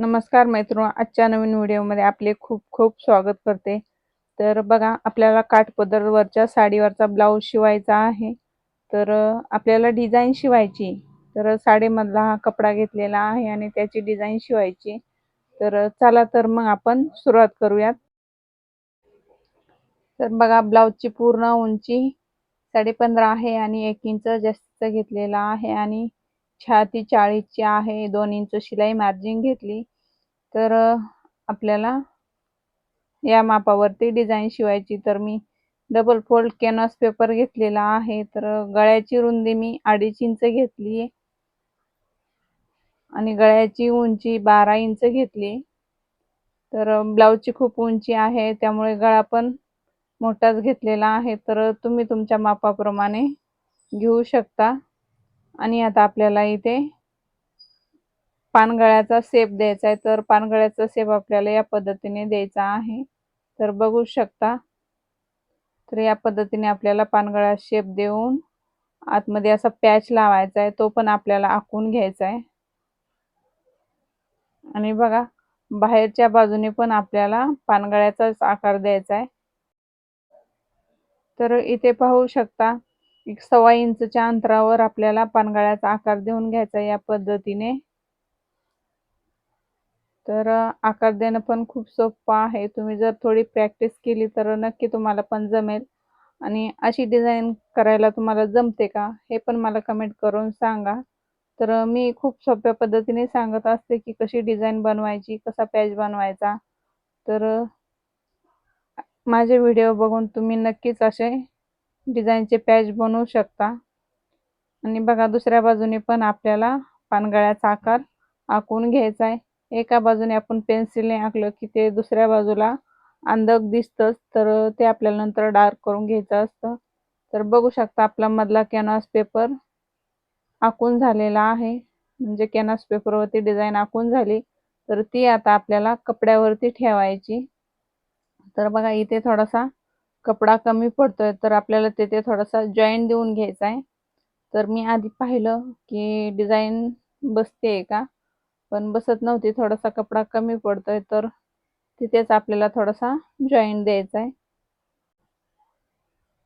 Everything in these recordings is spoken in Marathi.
नमस्कार मैत्रिणी आजच्या नवीन व्हिडिओमध्ये आपले खूप खूप स्वागत करते. तर बघा आपल्याला काठपदरवरच्या साडीवरचा ब्लाऊज शिवायचा आहे. तर आपल्याला डिझाईन शिवायची. तर साडीमधला हा कपडा घेतलेला आहे आणि त्याची डिझाईन शिवायची. तर चला तर मग आपण सुरुवात करूयात. तर बघा ब्लाऊजची पूर्ण उंची साडे पंधरा आहे आणि एक इंच जास्त घेतलेला आहे आणि छाती चाळीसची आहे दोन इंच शिलाई मार्जिन घेतली. तर आपल्याला या मापावरती डिझाईन शिवायची. तर मी डबल फोल्ड कॅनव्हास पेपर घेतलेला आहे. तर गळ्याची रुंदी मी अडीच इंच घेतली. आणि गळ्याची उंची बारा इंच घेतली. तर ब्लाऊजची खूप उंची आहे. त्यामुळे गळा पण मोठाच घेतलेला आहे. तर तुम्ही तुमच्या मापाप्रमाणे घेऊ शकता. आणि आता आपल्याला इथे पानगळ्याचा सेप द्यायचा आहे. तर पानगळ्याचा सेप आपल्याला या पद्धतीने द्यायचा आहे. तर बघू शकता. तर या पद्धतीने आपल्याला पानगळा शेप देऊन आतमध्ये असा पॅच लावायचा आहे. तो पण आपल्याला आखून घ्यायचा आहे. आणि बघा बाहेरच्या बाजूने पण आपल्याला पानगळ्याचाच आकार द्यायचा आहे. तर इथे पाहू शकता एक सव्वा इंचच्या अंतरावर आपल्याला पानगळ्याचा आकार देऊन घ्यायचा या पद्धतीने. तर आकार देणं पण खूप सोपं आहे. तुम्ही जर थोडी प्रॅक्टिस केली तर नक्की तुम्हाला पण जमेल. आणि अशी डिझाईन करायला तुम्हाला जमते का हे पण मला कमेंट करून सांगा. तर मी खूप सोप्या पद्धतीने सांगत असते की कशी डिझाईन बनवायची कसा पॅच बनवायचा. तर माझे व्हिडिओ बघून तुम्ही नक्कीच असे डिझाईनचे पॅच बनवू शकता. आणि बघा दुसऱ्या बाजूने पण आपल्याला पानगळ्याचा आकार आखून घ्यायचा आहे. एका बाजूने आपण पेन्सिलने आखलं की ते दुसऱ्या बाजूला अंधक दिसतंच तर ते आपल्याला नंतर डार्क करून घ्यायचं असतं. तर बघू शकता आपला मधला कॅनव्हास पेपर आखून झालेला आहे. म्हणजे कॅनव्हास पेपरवरती डिझाईन आखून झाली तर ती आता आपल्याला कपड्यावरती ठेवायची. तर बघा इथे थोडासा कपडा कमी पडतोय तर आपल्याला तिथे थोडासा जॉईंट देऊन घ्यायचा आहे. तर मी आधी पाहिलं की डिझाईन बसते का? पण बसत नव्हती थोडासा कपडा कमी पडतोय तर तिथेच आपल्याला थोडासा जॉईंट द्यायचा आहे.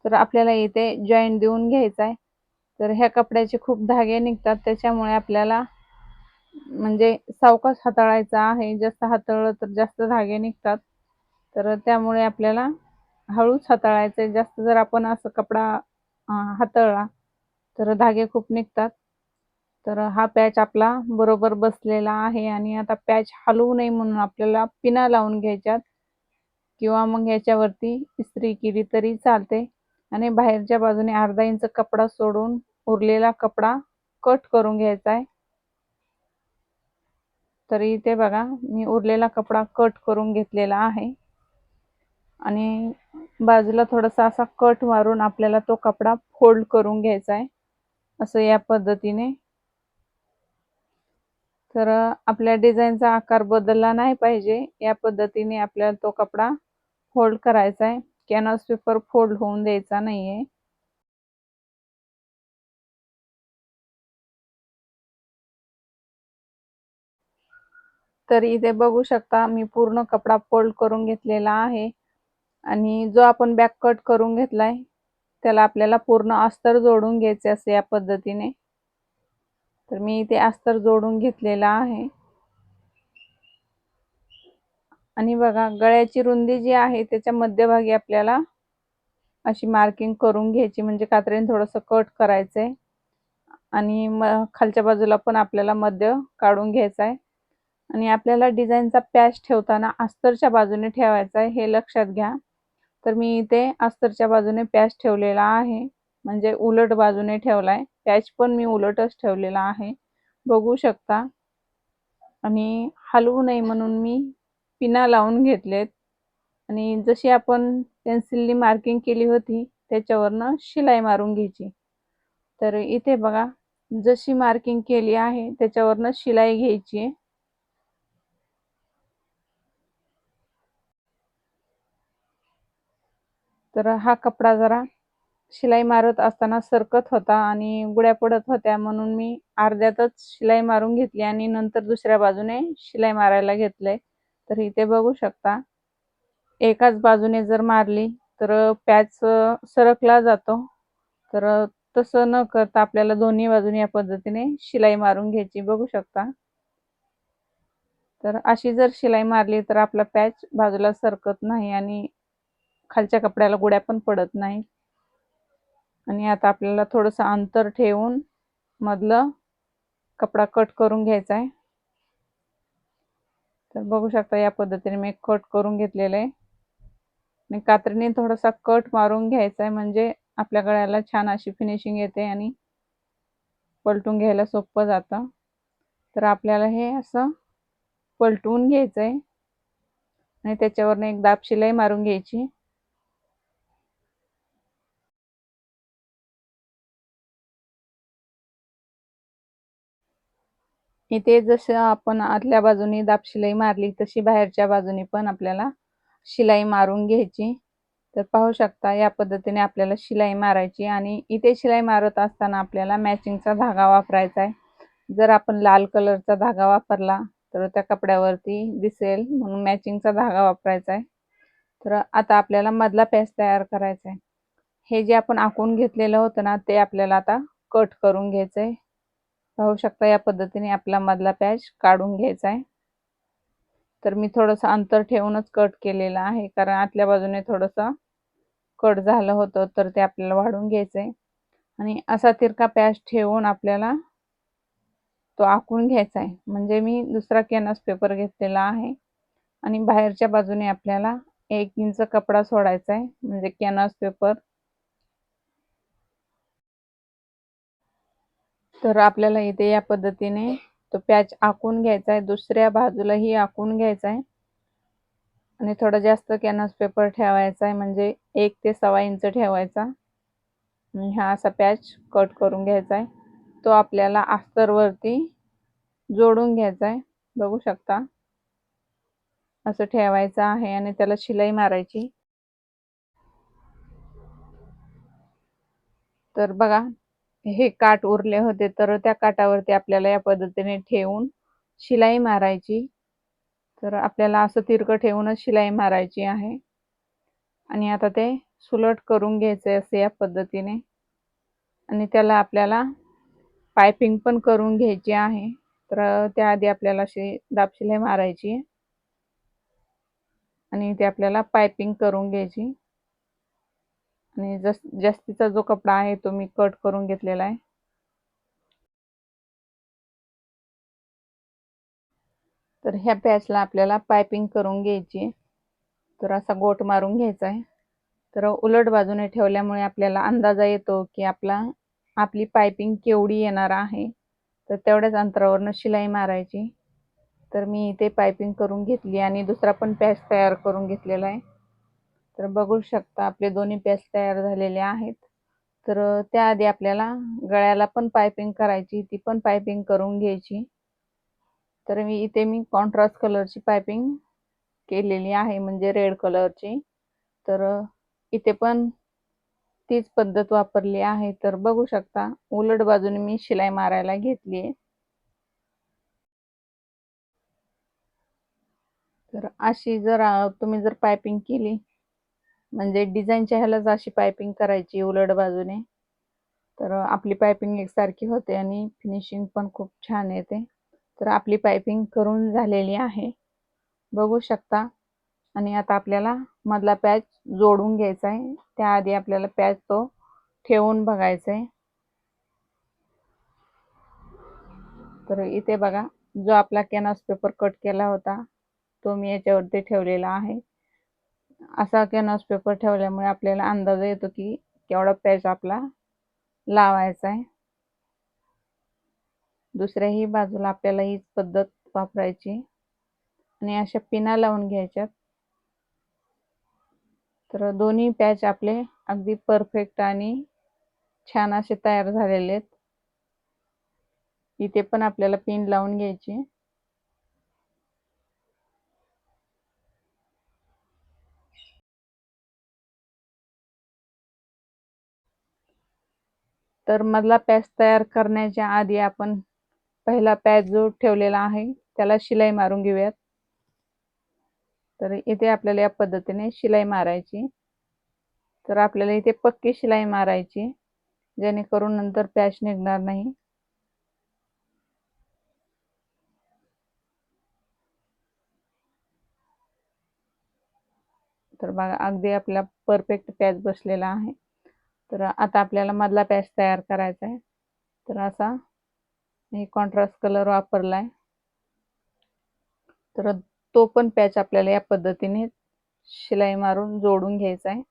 तर आपल्याला इथे जॉईंट देऊन घ्यायचा आहे. तर ह्या कपड्याचे खूप धागे निघतात त्याच्यामुळे आपल्याला म्हणजे सावकाश हाताळायचा आहे. जास्त हाताळलं तर जास्त धागे निघतात. तर त्यामुळे आपल्याला हळूच हाताळायचं. आहे जास्त जर आपण असं कपडा हाताळला तर धागे खूप निघतात. तर हा पॅच आपला बरोबर बसलेला आहे आणि आता पॅच हलवू नये म्हणून आपल्याला पिना लावून घ्यायच्यात किंवा मग याच्यावरती इस्त्री केली तरी चालते. आणि बाहेरच्या बाजूने अर्धा इंच कपडा सोडून उरलेला कपडा कट करून घ्यायचा आहे. तरी इथे बघा मी उरलेला कपडा कट करून घेतलेला आहे. आणि बाजूला थोडासा असा कट मारून आपल्याला तो कपडा फोल्ड करून घ्यायचा आहे. असं या पद्धतीने. तर आपल्या डिझाईनचा आकार बदलला नाही पाहिजे. या पद्धतीने आपल्याला तो कपडा फोल्ड करायचा आहे. कॅनव्हास पेपर फोल्ड होऊन द्यायचा नाहीये. तर इथे बघू शकता मी पूर्ण कपडा फोल्ड करून घेतलेला आहे. आणि जो आपण बॅक कट करून घेतला आहे त्याला आपल्याला पूर्ण अस्तर जोडून घ्यायचे असे या पद्धतीने. तर मी इथे अस्तर जोडून घेतलेला आहे. आणि बघा गळ्याची रुंदी जी आहे त्याच्या मध्यभागी आपल्याला अशी मार्किंग करून घ्यायची म्हणजे कात्रीने थोडंसं कट करायचं आहे आणि म खालच्या बाजूला पण आपल्याला मध्य काढून घ्यायचं आहे आणि आपल्याला डिझाईनचा पॅच ठेवताना अस्तरच्या बाजूने ठेवायचा आहे हे लक्षात घ्या. तर मी इथे अस्तरच्या बाजूने पॅच ठेवलेला आहे. म्हणजे उलट बाजूने ठेवलाय. पॅच पण मी उलटच ठेवलेला आहे. बघू शकता. आणि हलवू नये म्हणून मी पिना लावून घेतलेत. आणि जशी आपण पेन्सिलनी मार्किंग केली होती त्याच्यावरनं शिलाई मारून घ्यायची. तर इथे बघा जशी मार्किंग केली आहे त्याच्यावरनं शिलाई घ्यायची आहे. तर हा कपडा जरा शिलाई मारत असताना सरकत होता आणि गुड्या पडत होत्या म्हणून मी अर्ध्यातच शिलाई मारून घेतली आणि नंतर दुसऱ्या बाजूने शिलाई मारायला घेतलंय. तर इथे बघू शकता एकाच बाजूने जर मारली तर पॅच सरकला जातो. तर तसं न करता आपल्याला दोन्ही बाजूने या पद्धतीने शिलाई मारून घ्यायची बघू शकता. तर अशी जर शिलाई मारली तर आपला पॅच बाजूला सरकत नाही आणि खालच्या कपड्याला गुड्या पण पडत नाही. आणि आता आपल्याला थोडंसं अंतर ठेवून मधलं कपडा कट करून घ्यायचा आहे. तर बघू शकता या पद्धतीने मी कट करून घेतलेलं आहे. आणि कात्रीने थोडासा कट मारून घ्यायचा आहे म्हणजे आपल्या गळ्याला छान अशी फिनिशिंग येते आणि पलटून घ्यायला सोपं जातं. तर आपल्याला हे असं पलटवून घ्यायचं आहे आणि त्याच्यावरनं एक दाब शिलाई मारून घ्यायची. इथे जसं आपण आतल्या बाजूने दाब शिलाई मारली तशी बाहेरच्या बाजूने पण आपल्याला शिलाई मारून घ्यायची. तर पाहू शकता या पद्धतीने आपल्याला शिलाई मारायची आणि इथे शिलाई मारत असताना आपल्याला मॅचिंगचा धागा वापरायचा आहे. जर आपण लाल कलरचा धागा वापरला तर त्या कपड्यावरती दिसेल म्हणून मॅचिंगचा धागा वापरायचा आहे. तर आता आपल्याला मधला पॅच तयार करायचा आहे. हे जे आपण आखून घेतलेलं होतं ना ते आपल्याला आता कट करून घ्यायचं आहे पाहू शकता या पद्धतीने आपला मधला पॅच काढून घ्यायचा आहे. तर मी थोडंसं अंतर ठेवूनच कट केलेलं आहे. कारण आतल्या बाजूने थोडंसं कट झालं होतं तर ते आपल्याला वाढून घ्यायचं आहे. आणि असा तिरका पॅच ठेवून आपल्याला तो आखून घ्यायचा आहे. म्हणजे मी दुसरा कॅनस पेपर घेतलेला आहे. आणि बाहेरच्या बाजूने आपल्याला एक इंच कपडा सोडायचा आहे. म्हणजे कॅनस पेपर तर आपल्याला इथे या पद्धतीने तो पॅच आखून घ्यायचा आहे. दुसऱ्या बाजूलाही आखून घ्यायचा आहे. आणि थोडा जास्त कॅनव्हास पेपर ठेवायचा आहे. म्हणजे एक ते सव्वा इंच ठेवायचा. आणि हा असा पॅच कट करून घ्यायचा आहे. तो आपल्याला अस्तरवरती जोडून घ्यायचा आहे. बघू शकता. असं ठेवायचं आहे आणि त्याला शिलाई मारायची. तर बघा हे काट उरले होते तर त्या काटावरती आपल्याला या पद्धतीने ठेवून शिलाई मारायची. तर आपल्याला असं तिरकं ठेवूनच शिलाई मारायची आहे. आणि आता ते सुलट करून घ्यायचे असे या पद्धतीने. आणि त्याला आपल्याला पायपिंग पण करून घ्यायची आहे. तर त्याआधी आपल्याला अशी दाबशिलाई मारायची आणि ते आपल्याला पायपिंग करून घ्यायची. आणि जस जास्तीचा जो कपडा आहे तो मी कट करून घेतलेला आहे. तर ह्या पॅचला आपल्याला पायपिंग करून घ्यायची तर असा गोट मारून घ्यायचा आहे. तर उलट बाजूने ठेवल्यामुळे आपल्याला अंदाजा येतो की आपला आपली पायपिंग केवढी येणार आहे. तर तेवढ्याच अंतरावरनं शिलाई मारायची. तर मी इथे पायपिंग करून घेतली आणि दुसरा पण पॅच तयार करून घेतलेला आहे. तर बघू शकता आपले दोन्ही पॅच तयार झालेले आहेत. तर त्याआधी आपल्याला गळ्याला पण पायपिंग करायची ती पण पायपिंग करून घ्यायची. तर मी इथे मी कॉन्ट्रास्ट कलरची पायपिंग केलेली आहे म्हणजे रेड कलरची तर इथे पण तीच पद्धत वापरली आहे. तर बघू शकता उलट बाजूने मी शिलाई मारायला घेतली आहे. तर अशी जर तुम्ही जर पायपिंग केली म्हणजे डिझाईनच्या ह्यालाच अशी पायपिंग करायची उलट बाजूने. तर आपली पायपिंग एकसारखी होते आणि फिनिशिंग पण खूप छान येते. तर आपली पायपिंग करून झालेली आहे. बघू शकता. आणि आता आपल्याला मधला पॅच जोडून घ्यायचा आहे. त्याआधी आपल्याला पॅच तो ठेवून बघायचा आहे. तर इथे बघा जो आपला कॅनव्हास पेपर कट केला होता तो मी याच्यावरती ठेवलेला आहे. असा कॅनव्हास पेपर ठेवल्यामुळे आपल्याला अंदाज येतो की केवढा पॅच आपला लावायचा आहे. दुसऱ्याही बाजूला आपल्याला हीच पद्धत वापरायची आणि अशा पिना लावून घ्यायच्यात. तर दोन्ही पॅच आपले अगदी परफेक्ट आणि छान असे तयार झालेले आहेत. इथे पण आपल्याला पिन लावून घ्यायची तर मधला पॅच तयार करण्याच्या आधी आपण पहिला पॅच जो ठेवलेला आहे त्याला शिलाई मारून घेऊयात. तर इथे आपल्याला या पद्धतीने शिलाई मारायची. तर आपल्याला इथे पक्की शिलाई मारायची जेणेकरून नंतर पॅच निघणार नाही. तर बघा अगदी आपला परफेक्ट पॅच बसलेला आहे. तर आता आपल्याला मधला पॅच तयार करायचा आहे. तर असा मी कॉन्ट्रास्ट कलर वापरला आहे तर तो पण पॅच आपल्याला या पद्धतीने शिलाई मारून जोडून घ्यायचा आहे.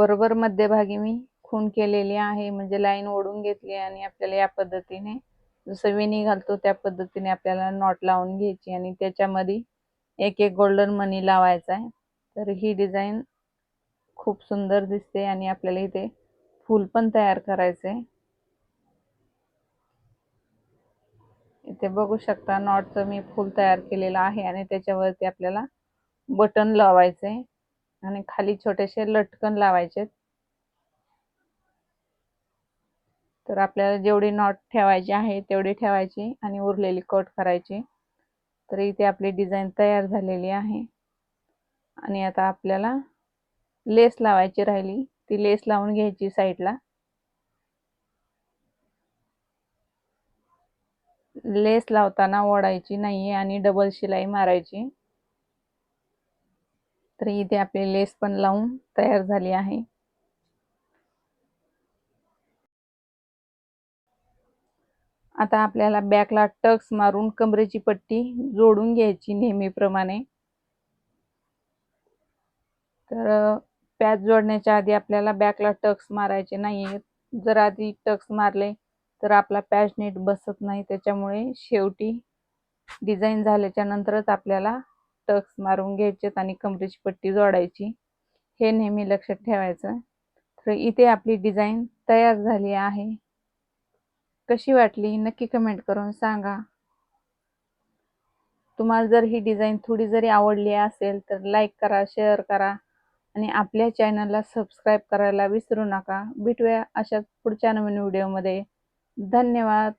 बरोबर मध्यभागी मी खून केलेली आहे म्हणजे लाईन ओढून घेतली आणि आपल्याला या पद्धतीने जसं विणी घालतो त्या पद्धतीने आपल्याला नॉट लावून घ्यायची आणि त्याच्यामध्ये एक एक गोल्डन मनी लावायचा आहे. तर ही डिझाईन खूप सुंदर दिसते आणि आपल्याला इथे फूल पण तयार करायचं आहे इथे बघू शकता नॉटचं मी फूल तयार केलेलं आहे आणि त्याच्यावरती आपल्याला बटन लावायचं आहे आणि खाली छोटेसे लटकन लावायचे तर आपल्याला जेवढी नॉट ठेवायची आहे तेवढी ठेवायची आणि उरलेली कट करायची. तर इथे आपली डिझाईन तयार झालेली आहे. आणि आता आपल्याला लेस लावायची राहिली. ती लेस लावून घ्यायची साईडला. लेस लावताना ओढायची नाही आणि डबल शिलाई मारायची. तर इथे आपली लेस पण लावून तयार झाली आहे. आता आपल्याला बॅकला टक्स मारून कमरेची पट्टी जोडून घ्यायची नेहमीप्रमाणे. तर पॅच जोडण्याच्या आधी आपल्याला बॅकला टक्स मारायचे नाही जर आधी टक्स मारले तर आपला पॅच नीट बसत नाही. त्याच्यामुळे शेवटी डिझाईन झाल्याच्या नंतरच आपल्याला टक्स मारून घ्यायचेत आणि कमरेची पट्टी जोडायची हे नेहमी लक्षात ठेवायचं. तर इथे आपली डिझाईन तयार झाली आहे. कशी वाटली? नक्की कमेंट करून सांगा. तुम्हाला जर ही डिझाईन थोडी जरी आवडली असेल तर लाईक करा शेअर करा आणि आपल्या चॅनलला सबस्क्राईब करायला विसरू नका. भेटूया अशाच पुढच्या नवीन व्हिडिओमध्ये. धन्यवाद.